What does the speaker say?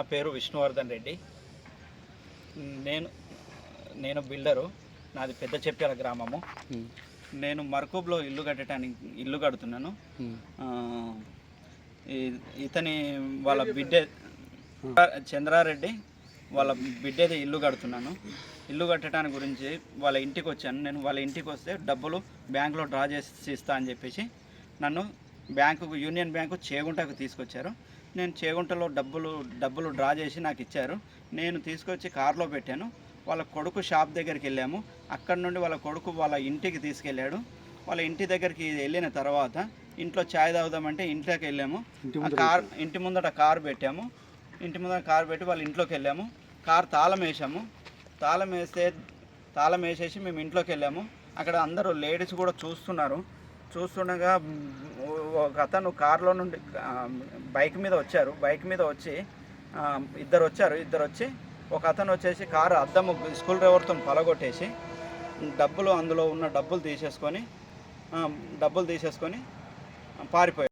పేరు విష్ణువర్ధన్ రెడ్డి. నేను నేను బిల్డరు. నాది పెద్ద చెప్పాల గ్రామము. నేను మర్కూబ్లో ఇల్లు కట్టడానికి ఇల్లు కడుతున్నాను. ఇతని వాళ్ళ బిడ్డ చంద్రారెడ్డి వాళ్ళ బిడ్డది ఇల్లు కడుతున్నాను. ఇల్లు కట్టడానికి గురించి వాళ్ళ ఇంటికి వచ్చాను. నేను వాళ్ళ ఇంటికి వస్తే డబ్బులు బ్యాంకులో డ్రా చేసి ఇస్తా అని చెప్పేసి నన్ను బ్యాంకు యూనియన్ బ్యాంకు చేగుంటకు తీసుకొచ్చారు. నేను చేగుంటలో డబ్బులు డబ్బులు డ్రా చేసి నాకు ఇచ్చారు. నేను తీసుకొచ్చి కారులో పెట్టాను. వాళ్ళ కొడుకు షాప్ దగ్గరికి వెళ్ళాము. అక్కడ నుండి వాళ్ళ కొడుకు వాళ్ళ ఇంటికి తీసుకెళ్ళాడు. వాళ్ళ ఇంటి దగ్గరికి వెళ్ళిన తర్వాత ఇంట్లో ఛాయ్ తాగుదామంటే ఇంట్లోకి వెళ్ళాము. కార్ ఇంటి ముందట కారు పెట్టాము. ఇంటి ముందర కారు పెట్టి వాళ్ళ ఇంట్లోకి వెళ్ళాము. కారు తాళం వేసాము తాళం వేస్తే తాళం వేసేసి మేము ఇంట్లోకి వెళ్ళాము. అక్కడ అందరూ లేడీస్ కూడా చూస్తున్నారు. చూస్తుండగా ఒక అతను కారులో నుండి బైక్ మీద వచ్చారు. బైక్ మీద వచ్చి ఇద్దరు వచ్చారు. ఇద్దరు వచ్చి ఒక అతను వచ్చేసి కారు అద్దము స్కూల్ డ్రైవర్తో పలగొట్టేసి డబ్బులు అందులో ఉన్న డబ్బులు తీసేసుకొని డబ్బులు తీసేసుకొని పారిపోయాడు